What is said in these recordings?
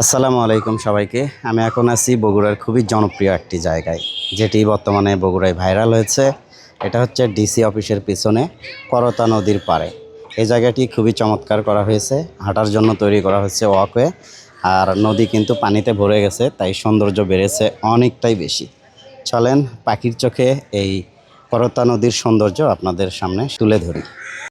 আসসালামু আলাইকুম সবাইকে। আমি এখন আছি বগুড়ার খুবই জনপ্রিয় একটি জায়গায়, যেটি বর্তমানে বগুড়ায় ভাইরাল হয়েছে। এটা হচ্ছে ডিসি অফিসের পিছনে করতা নদীর পাড়ে। এই জায়গাটি খুবই চমৎকার করা হয়েছে, হাঁটার জন্য তৈরি করা হয়েছে ওয়াকওয়ে, আর নদী কিন্তু পানিতে ভরে গেছে, তাই সৌন্দর্য বেড়েছে অনেকটাই বেশি। চলেন পাখির চোখে এই করতা নদীর সৌন্দর্য আপনাদের সামনে তুলে ধরি।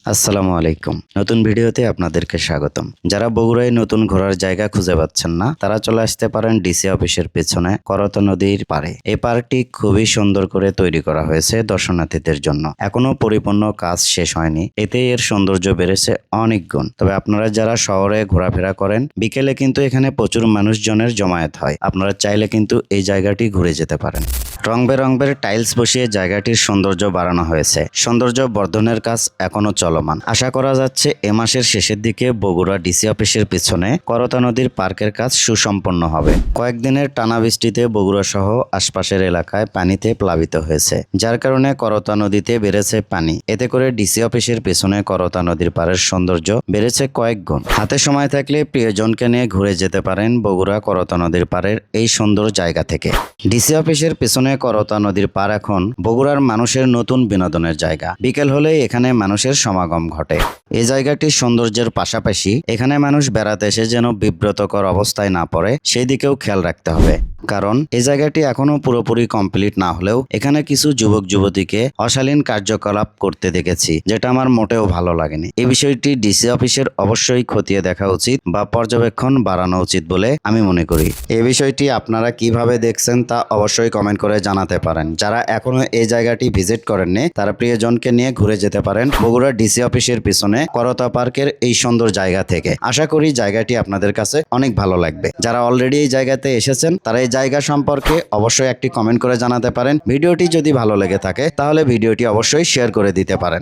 আসসালামু আলাইকুম। নতুন ভিডিওতে আপনাদেরকে স্বাগতম। যারা বগুড়ায় নতুন ঘোরার জায়গা খুঁজে পাচ্ছেন না, তারা চলে আসতে পারেন ডিসি অফিসের পেছনে করত নদীর পারে এই পার্কটি খুবই সুন্দর করে তৈরি করা হয়েছে দর্শনার্থীদের জন্য। এখনও পরিপূর্ণ কাজ শেষ হয়নি। এতে এর সৌন্দর্য বেড়েছে অনেক গুণ। তবে আপনারা যারা শহরে ঘোরাফেরা করেন, বিকেলে কিন্তু এখানে প্রচুর মানুষজনের জমায়েত হয়। আপনারা চাইলে কিন্তু এই জায়গাটি ঘুরে যেতে পারেন। রং বেরঙের টাইলস বসিয়ে জায়গাটির সৌন্দর্য বাড়ানো হয়েছে। সৌন্দর্য বর্ধনের কাজ এখনও চলমান। আশা করা যাচ্ছে এ মাসের শেষের দিকে বগুড়া ডিসি অফিসের পিছনে করতা নদীর পার্কের কাজ সুসম্পন্ন হবে। কয়েকদিনের টানা বৃষ্টিতে বগুড়া সহ আশপাশের এলাকায় পানিতে প্লাবিত হয়েছে। যার কারণে করতা নদীতে বেড়েছে পানি। এতে করে ডিসি অফিসের পেছনে করতা নদীর পাড়ের সৌন্দর্য বেড়েছে কয়েক গুণ। হাতে সময় থাকলে প্রিয়জনকে নিয়ে ঘুরে যেতে পারেন বগুড়া করতা নদীর পাড়ের এই সুন্দর জায়গা থেকে। ডিসি অফিসের পেছনে করতা নদীর পার এখন, বগুড়ার মানুষের নতুন বিনোদনের জায়গা। বিকেল হলেই এখানে মানুষের সমাগম ঘটে। এই জায়গাটির সৌন্দর্যের পাশাপাশি এখানে মানুষ বেড়াতে এসে যেন বিব্রতকর অবস্থায় না পড়ে সেই দিকেও খেয়াল রাখতে হবে। কারণ এই জায়গাটি এখনও পুরোপুরি কমপ্লিট না হলেও এখানে কিছু যুবক যুবতীকে অশালীন কার্যকলাপ করতে দেখেছি, যেটা আমার মোটেও ভালো লাগেনি। এই বিষয়টি ডিসি অফিসের অবশ্যই খতিয়ে দেখা উচিত বা পর্যবেক্ষণ বাড়ানো উচিত বলে আমি মনে করি। এই বিষয়টি আপনারা কীভাবে দেখছেন তা অবশ্যই কমেন্ট করে জানাতে পারেন। যারা এখনও এই জায়গাটি ভিজিট করেননি, তারা প্রিয়জনকে নিয়ে ঘুরে যেতে পারেন বগুড়া ডিসি অফিসের পিছনে। করতা পার্কের এই সুন্দর জায়গা থেকে। আশা করি জায়গাটি আপনাদের কাছে অনেক ভালো লাগবে। যারা অলরেডি এই জায়গাতে এসেছেন, তারা এই জায়গা সম্পর্কে অবশ্যই একটি কমেন্ট করে জানাতে পারেন। ভিডিওটি যদি ভালো লেগে থাকে, তাহলে ভিডিওটি অবশ্যই শেয়ার করে দিতে পারেন।